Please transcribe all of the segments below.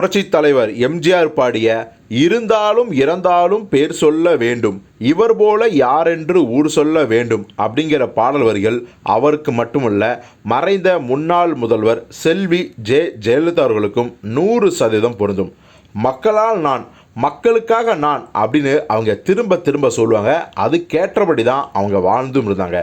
புரட்சி தலைவர் எம்ஜிஆர் பாடிய இருந்தாலும் இறந்தாலும் பேர் சொல்ல வேண்டும். இவர் போல யாரென்று ஊர் சொல்ல வேண்டும். அப்படிங்கிற பாடல் வரிகள் அவருக்கு மட்டுமல்ல மறைந்த முன்னாள் முதல்வர் செல்வி ஜெ. ஜெயலலிதா அவர்களுக்கும் நூறு சதவீதம் பொருந்தும். மக்களால் நான் மக்களுக்காக நான் அப்படின்னு அவங்க திரும்ப திரும்ப சொல்லுவாங்க. அதுக்கேற்றபடி தான் அவங்க வாழ்ந்தும் இருந்தாங்க.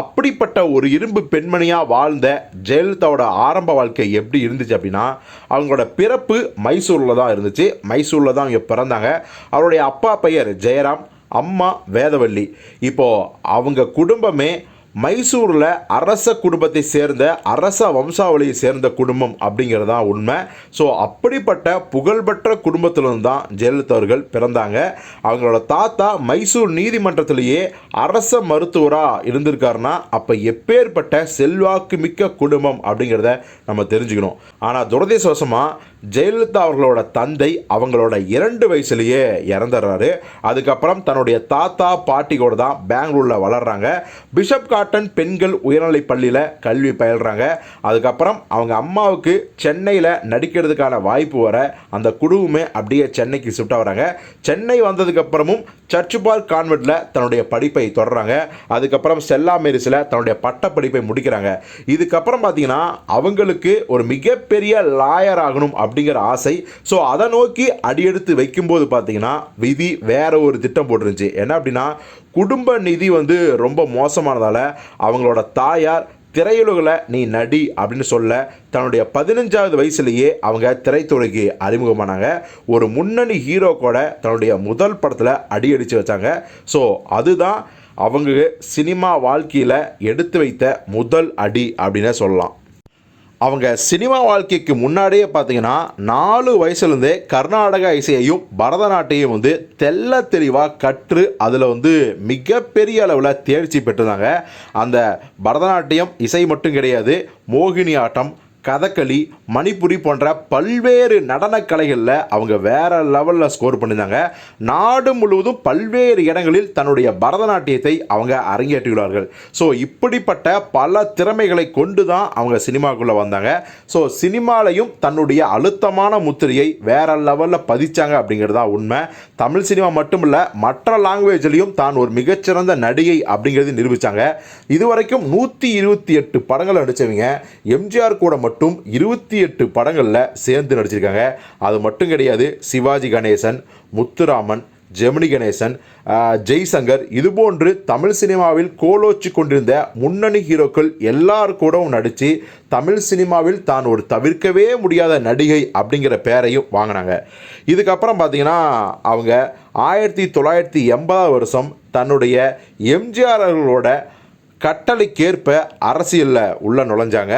அப்படிப்பட்ட ஒரு இரும்பு பெண்மணியாக வாழ்ந்த ஜெயலலிதாவோட ஆரம்ப வாழ்க்கை எப்படி இருந்துச்சு அப்படின்னா அவங்களோட பிறப்பு மைசூரில் தான் இருந்துச்சு. மைசூரில் தான் அவங்க பிறந்தாங்க. அவருடைய அப்பா பெயர் ஜெயராம் அம்மா வேதவள்ளி இப்போது அவங்க குடும்பமே மைசூரில் அரச குடும்பத்தை சேர்ந்த அரச வம்சாவளியை சேர்ந்த குடும்பம் அப்படிங்கிறது தான் உண்மை. ஸோ அப்படிப்பட்ட புகழ்பெற்ற குடும்பத்திலிருந்து தான் ஜெயலலிதா அவர்கள் பிறந்தாங்க. அவங்களோட தாத்தா மைசூர் நீதிமன்றத்திலேயே அரச மருத்துவராக இருந்திருக்காருன்னா அப்போ எப்பேற்பட்ட செல்வாக்கு மிக்க குடும்பம் அப்படிங்கிறத நம்ம தெரிஞ்சுக்கணும். ஆனால் துரதிர்ஷ்டவசமாக ஜெயலலிதா அவர்களோட தந்தை அவங்களோட இரண்டு வயசுலேயே இறந்துடுறாரு. அதுக்கப்புறம் தன்னுடைய தாத்தா பாட்டி கூட தான் பெங்களூரில் வளர்றாங்க. பிஷப் காட்டன் பெண்கள் உயர்நிலைப் பள்ளியில் கல்வி பயில்றாங்க. அதுக்கப்புறம் அவங்க அம்மாவுக்கு சென்னையில் நடிக்கிறதுக்கான வாய்ப்பு வர அந்த குடும்பமே அப்படியே சென்னைக்கு ஷிஃப்ட் வராங்க. சென்னை வந்ததுக்கப்புறமும் சர்ச் பார்க் கான்வெண்ட்டில் தன்னுடைய படிப்பை தொடர்றாங்க. அதுக்கப்புறம் செல்லா மேரிஸில் தன்னுடைய பட்ட படிப்பை முடிக்கிறாங்க. இதுக்கப்புறம் பார்த்தீங்கன்னா அவங்களுக்கு ஒரு மிகப்பெரிய லாயர் ஆகணும் அப்படிங்கிற ஆசை. ஸோ அதை நோக்கி அடியெடுத்து வைக்கும்போது பார்த்தீங்கன்னா விதி வேற ஒரு திட்டம் போட்டுருந்துச்சு. என்ன அப்படின்னா குடும்ப நிதி வந்து ரொம்ப மோசமானதால் அவங்களோட தாயார் திரையுலகில் நீ நடி அப்படின்னு சொல்ல தன்னுடைய பதினஞ்சாவது வயசுலேயே அவங்க திரைத்துறைக்கு அறிமுகமானாங்க. ஒரு முன்னணி ஹீரோ கூட தன்னுடைய முதல் படத்தில் அடி அடித்து வச்சாங்க. ஸோ அதுதான் அவங்க சினிமா வாழ்க்கையில் எடுத்து வைத்த முதல் அடி அப்படின்னு சொல்லலாம். அவங்க சினிமா வாழ்க்கைக்கு முன்னாடியே பார்த்தீங்கன்னா நாலு வயசுலேருந்தே கர்நாடக இசையையும் பரதநாட்டியம் வந்து தெல்ல தெளிவாக கற்று அதில் வந்து மிகப்பெரிய அளவில் தேர்ச்சி பெற்றிருந்தாங்க. அந்த பரதநாட்டியம் இசை மட்டும் கிடையாது மோகினி ஆட்டம் கதகளி மணிப்புரி போன்ற பல்வேறு நடனக் கலைகளில் அவங்க வேறு லெவலில் ஸ்கோர் பண்ணியிருந்தாங்க. நாடு முழுவதும் பல்வேறு இடங்களில் தன்னுடைய பரதநாட்டியத்தை அவங்க அரங்கேற்றியுள்ளார்கள். ஸோ இப்படிப்பட்ட பல திறமைகளை கொண்டு தான் அவங்க சினிமாக்குள்ளே வந்தாங்க. ஸோ சினிமாலையும் தன்னுடைய அழுத்தமான முத்திரையை வேறு லெவலில் பதிச்சாங்க அப்படிங்கிறது தான் உண்மை. தமிழ் சினிமா மட்டும் இல்லை மற்ற லாங்குவேஜ்லேயும் தான் ஒரு மிகச்சிறந்த நடிகை அப்படிங்கிறது நிரூபித்தாங்க இதுவரைக்கும் நூற்றி இருபத்தி எட்டு படங்கள் நடித்தவங்க எம்ஜிஆர் கூட மட்டும் மட்டும் இருபத்தி எட்டு படங்களில் சேர்ந்து நடிச்சிருக்காங்க. அது மட்டும் கிடையாது சிவாஜி கணேசன் முத்துராமன் ஜெமினி கணேசன் ஜெய்சங்கர் இதுபோன்று தமிழ் சினிமாவில் கோலோச்சி கொண்டிருந்த முன்னணி ஹீரோக்கள் எல்லார் கூடவும் நடித்து தமிழ் சினிமாவில் தான் ஒரு தவிர்க்கவே முடியாத நடிகை அப்படிங்கிற பேரையும் வாங்கினாங்க. இதுக்கப்புறம் பார்த்தீங்கன்னா அவங்க ஆயிரத்தி தொள்ளாயிரத்தி எண்பதாவது வருஷம் தன்னுடைய எம்ஜிஆர் அவர்களோட கட்டளைக்கேற்ப அரசியலில் உள்ள நுழைஞ்சாங்க.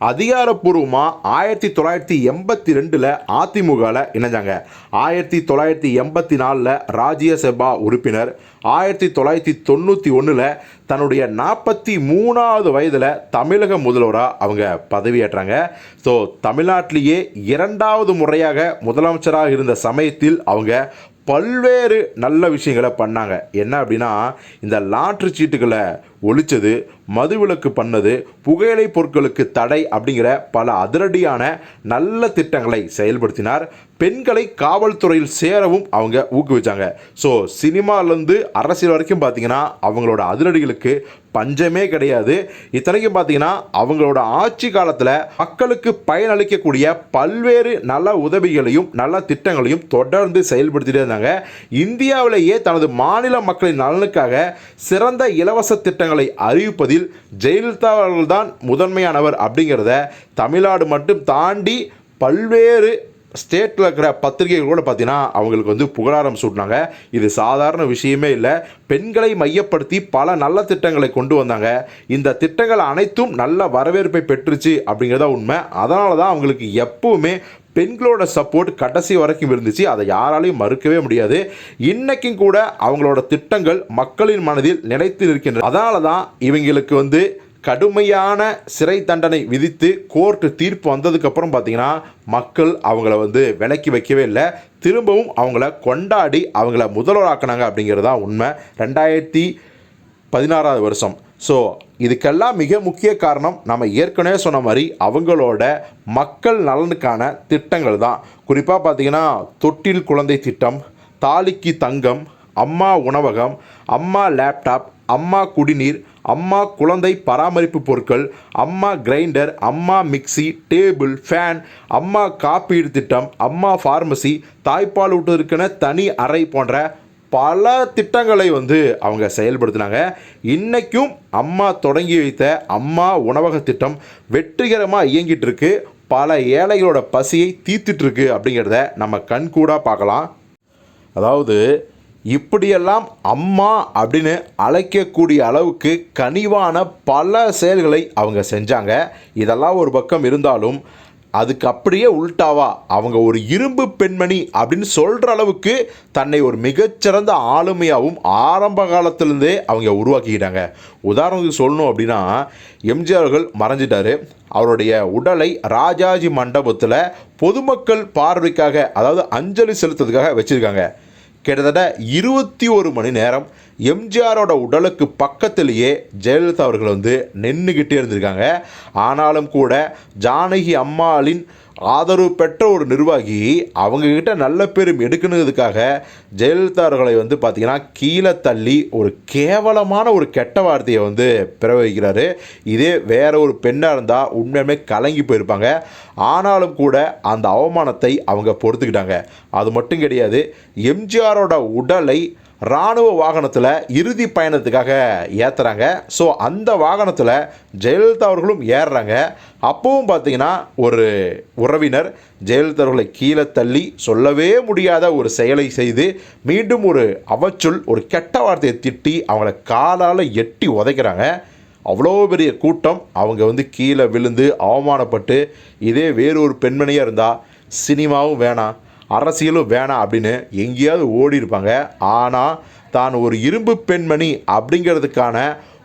அதிகாரப்பூர்வமாக ஆயிரத்தி தொள்ளாயிரத்தி எண்பத்தி ரெண்டில் அதிமுகவில் இணைஞ்சாங்க. ஆயிரத்தி தொள்ளாயிரத்தி எண்பத்தி நாலில் ராஜ்யசபா உறுப்பினர். ஆயிரத்தி தொள்ளாயிரத்தி தொண்ணூற்றி ஒன்றில் தன்னுடைய நாற்பத்தி மூணாவது வயதில் தமிழக முதல்வராக அவங்க பதவியேற்றாங்க. ஸோ தமிழ்நாட்டிலேயே இரண்டாவது முறையாக முதலமைச்சராக இருந்த சமயத்தில் அவங்க பல்வேறு நல்ல விஷயங்களை பண்ணாங்க. என்ன அப்படின்னா இந்த லாட்ரி சீட்டுகளை ஒழிச்சது மதுவிலக்கு பண்ணது புகையிலை பொருட்களுக்கு தடை அப்படிங்கிற பல அதிரடியான நல்ல திட்டங்களை செயல்படுத்தினார். பெண்களை காவல்துறையில் சேரவும் அவங்க ஊக்குவிச்சாங்க. ஸோ சினிமாலேருந்து அரசியல் வரைக்கும் பார்த்தீங்கன்னா அவங்களோட அதிரடிகளுக்கு பஞ்சமே கிடையாது. இத்தனைக்கும் பார்த்தீங்கன்னா அவங்களோட ஆட்சி காலத்தில் மக்களுக்கு பயனளிக்கக்கூடிய பல்வேறு நல்ல உதவிகளையும் நல்ல திட்டங்களையும் தொடர்ந்து செயல்படுத்திட்டே இருந்தாங்க. இந்தியாவிலேயே தனது மாநில மக்களின் நலனுக்காக சிறந்த இலவச திட்டங்கள் அறிவிப்பதில் ஜெயலலிதா அவர்கள்தான் முதன்மையானவர் அப்படிங்கிறத தமிழ்நாடு மட்டும் தாண்டி பல்வேறு ஸ்டேட்டில் இருக்கிற பத்திரிகைகள் கூட பார்த்தீங்கன்னா அவங்களுக்கு வந்து புகழாரம் சூட்டினாங்க. இது சாதாரண விஷயமே இல்லை. பெண்களை மையப்படுத்தி பல நல்ல திட்டங்களை கொண்டு வந்தாங்க. இந்த திட்டங்கள் அனைத்தும் நல்ல வரவேற்பை பெற்றுச்சு அப்படிங்கிறதா உண்மை. அதனால தான் அவங்களுக்கு எப்பவுமே பெண்களோட சப்போர்ட் கடைசி வரைக்கும் இருந்துச்சு. அதை யாராலையும் மறுக்கவே முடியாது. இன்னைக்கும் கூட அவங்களோட திட்டங்கள் மக்களின் மனதில் நிலைத்து நிற்கின்றன. அதனால தான் இவங்களுக்கு வந்து கடுமையான சிறை தண்டனை விதித்து கோர்ட்டு தீர்ப்பு வந்ததுக்கப்புறம் பார்த்தீங்கன்னா மக்கள் அவங்கள வந்து விலக்கி வைக்கவே இல்லை. திரும்பவும் அவங்கள கொண்டாடி அவங்கள முதல்வராக்குனாங்க அப்படிங்கிறது தான் உண்மை. ரெண்டாயிரத்தி பதினாறாவது வருஷம். ஸோ இதுக்கெல்லாம் மிக முக்கிய காரணம் நம்ம ஏற்கனவே சொன்ன மாதிரி அவங்களோட மக்கள் நலனுக்கான திட்டங்கள் தான். குறிப்பாக பார்த்தீங்கன்னா தொட்டில் குழந்தை திட்டம் தாலிக்கு தங்கம் அம்மா உணவகம் அம்மா லேப்டாப் அம்மா குடிநீர் அம்மா குழந்தை பராமரிப்பு பொருட்கள் அம்மா கிரைண்டர் அம்மா மிக்ஸி டேபிள் ஃபேன் அம்மா காப்பீடு திட்டம் அம்மா ஃபார்மசி தாய்ப்பால் ஊட்டுவதற்கென தனி அறை போன்ற பல திட்டங்களை வந்து அவங்க செயல்படுத்தினாங்க. இன்றைக்கும் அம்மா தொடங்கி வைத்த அம்மா உணவக திட்டம் வெற்றிகரமாக இயங்கிட்டு இருக்கு பல ஏழைகளோட பசியை தீர்த்துட்ருக்கு அப்படிங்கிறத நம்ம கண்கூடாக பார்க்கலாம். அதாவது இப்படியெல்லாம் அம்மா அப்படின்னு அழைக்கக்கூடிய அளவுக்கு கனிவான பல செயல்களை அவங்க செஞ்சாங்க. இதெல்லாம் ஒரு பக்கம் இருந்தாலும் அதுக்கு அப்படியே உள்டாவா? அவங்க ஒரு இரும்பு பெண்மணி அப்படின்னு சொல்கிற அளவுக்கு தன்னை ஒரு மிகச்சிறந்த ஆளுமையாகவும் ஆரம்ப காலத்திலேருந்தே அவங்க உருவாக்கிக்கிட்டாங்க. உதாரணத்துக்கு சொல்லணும் அப்படின்னா எம்ஜிஆர்கள் மறைஞ்சிட்டாரு. அவருடைய உடலை ராஜாஜி மண்டபத்தில் பொதுமக்கள் பார்வைக்காக அதாவது அஞ்சலி செலுத்துறதுக்காக வச்சுருக்காங்க. கிட்டத்தட்ட இருபத்தி ஒரு மணி நேரம் எம்ஜிஆரோட உடலுக்கு பக்கத்திலேயே ஜெயலலிதா அவர்கள் வந்து நின்றுக்கிட்டே இருந்திருக்காங்க. ஆனாலும் கூட ஜானகி அம்மாளின் ஆதரவு பெற்ற ஒரு நிர்வாகி அவங்கக்கிட்ட நல்ல பேரும் எடுக்கணுங்கிறதுக்காக ஜெயலலிதா அவர்களை வந்து பார்த்திங்கன்னா கீழே தள்ளி ஒரு கேவலமான ஒரு கெட்ட வார்த்தையை வந்து பிரயோகிக்கிறாரு. இதே வேற ஒரு பெண்ணாக இருந்தால் உண்மையுமே கலங்கி போயிருப்பாங்க. ஆனாலும் கூட அந்த அவமானத்தை அவங்க பொறுத்துக்கிட்டாங்க. அது மட்டும் கிடையாது எம்ஜிஆரோட உடலை இராணுவ வாகனத்தில் இறுதி பயணத்துக்காக ஏற்றுறாங்க ஸோ அந்த வாகனத்தில் ஜெயலலிதா அவர்களும் ஏறுறாங்க. அப்பவும் பார்த்தீங்கன்னா ஒரு உறவினர் ஜெயலலிதா அவர்களை கீழே தள்ளி சொல்லவே முடியாத ஒரு செயலை செய்து மீண்டும் ஒரு அவச்சொல் ஒரு கெட்ட வார்த்தையை திட்டி அவங்கள காலால் எட்டி உதைக்கிறாங்க. அவ்வளோ பெரிய கூட்டம். அவங்க வந்து கீழே விழுந்து அவமானப்பட்டு இதே வேறு ஒரு பெண்மணியாக இருந்தால் சினிமாவும் வேணாம். அரசியலும் வேணாம் அப்படின்னு எங்கேயாவது ஓடி இருப்பாங்க ஆனால் தான் ஒரு இரும்பு பெண்மணி அப்படிங்கிறதுக்கான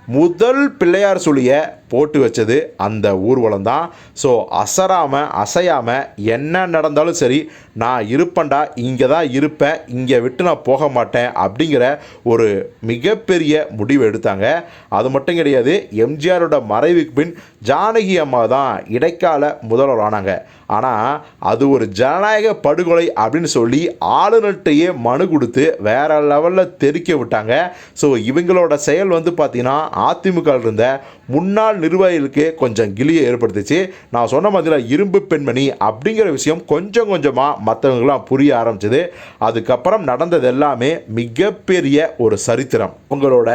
முதல் பிள்ளையார் சொல்லிய போட்டு வச்சது அந்த ஊர்வலம் தான். ஸோ அசராமல் அசையாமல் என்ன நடந்தாலும் சரி நான் இருப்பேன்டா இங்கே தான் இருப்பேன் இங்கே விட்டு நான் போக மாட்டேன் அப்படிங்கிற ஒரு மிகப்பெரிய முடிவு எடுத்தாங்க. அது மட்டும் கிடையாது எம்ஜிஆரோட மறைவுக்கு பின் ஜானகி அம்மா தான் இடைக்கால முதல்வர் ஆனாங்க ஆனால் அது ஒரு ஜனநாயக படுகொலை அப்படின்னு சொல்லி ஆளுநர்கிட்டையே மனு கொடுத்து வேறு லெவலில் தெறிக்க விட்டாங்க. ஸோ இவங்களோட செயல் வந்து பார்த்திங்கன்னா அதிமுக இருந்த முன்னாள் நிர்வாகிகளுக்கு கொஞ்சம் கிளியை ஏற்படுத்துச்சு. நான் சொன்ன மாதிரி இரும்பு பெண்மணி அப்படிங்கிற விஷயம் கொஞ்சம் கொஞ்சமாக மற்றவங்களாம் புரிய ஆரம்பிச்சது. அதுக்கப்புறம் நடந்தது எல்லாமே மிகப்பெரிய ஒரு சரித்திரம். உங்களோட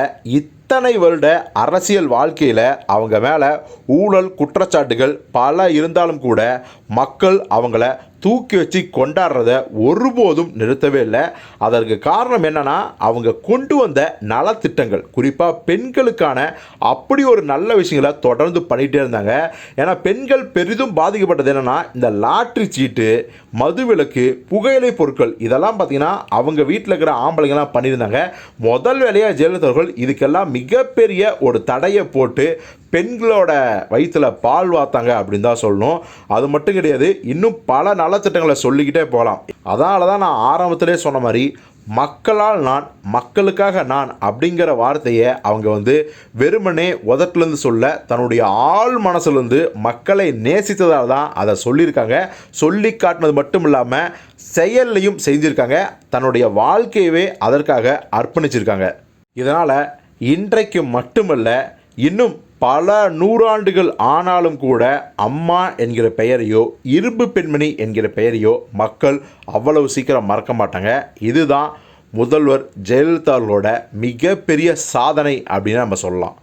இத்தனை வருட அரசியல் வாழ்க்கையில் அவங்க மேலே ஊழல் குற்றச்சாட்டுகள் பல இருந்தாலும் கூட மக்கள் அவங்கள தூக்கி வச்சு கொண்டாடுறத ஒருபோதும் நிறுத்தவே இல்லை. அதற்கு காரணம் என்னன்னா அவங்க கொண்டு வந்த நலத்திட்டங்கள். குறிப்பாக பெண்களுக்கான அப்படி ஒரு நல்ல விஷயங்களை தொடர்ந்து பண்ணிகிட்டே இருந்தாங்க. ஏன்னா பெண்கள் பெரிதும் பாதிக்கப்பட்டது என்னென்னா இந்த லாட்ரி சீட்டு மதுவிலக்கு புகையிலை பொருட்கள் இதெல்லாம் பார்த்தீங்கன்னா அவங்க வீட்டில் இருக்கிற ஆம்பளைங்கலாம் பண்ணியிருந்தாங்க. முதல் வேலையாக ஜெயலலிதா இதுக்கெல்லாம் மிகப்பெரிய ஒரு தடையை போட்டு பெண்களோட வயிற்றில் பால் வாத்தாங்க அப்படின்னு தான் சொல்லணும். அது மட்டும் கிடையாது இன்னும் பல நலத்திட்டங்களை சொல்லிக்கிட்டே போகலாம். அதனால தான் நான் ஆரம்பத்திலே சொன்ன மாதிரி மக்களால் நான் மக்களுக்காக நான் அப்படிங்கிற வார்த்தையை அவங்க வந்து வெறுமனே உதட்டிலேருந்து சொல்ல தன்னுடைய ஆள் மனசுலேருந்து மக்களை நேசித்ததால் தான் அதை சொல்லியிருக்காங்க. சொல்லி காட்டினது மட்டும் இல்லாமல் செயல்லையும் செஞ்சுருக்காங்க. தன்னுடைய வாழ்க்கையவே அதற்காக அர்ப்பணிச்சிருக்காங்க. இதனால் இன்றைக்கு மட்டுமல்ல இன்னும் பல நூறாண்டுகள் ஆனாலும் கூட அம்மா என்கிற பெயரையோ இரும்பு பெண்மணி என்கிற பெயரையோ மக்கள் அவ்வளவு சீக்கிரம் மறக்க மாட்டாங்க. இதுதான் முதல்வர் ஜெயலலிதா அவர்களோட மிகப்பெரிய சாதனை அப்படின்னு நம்ம சொல்லலாம்.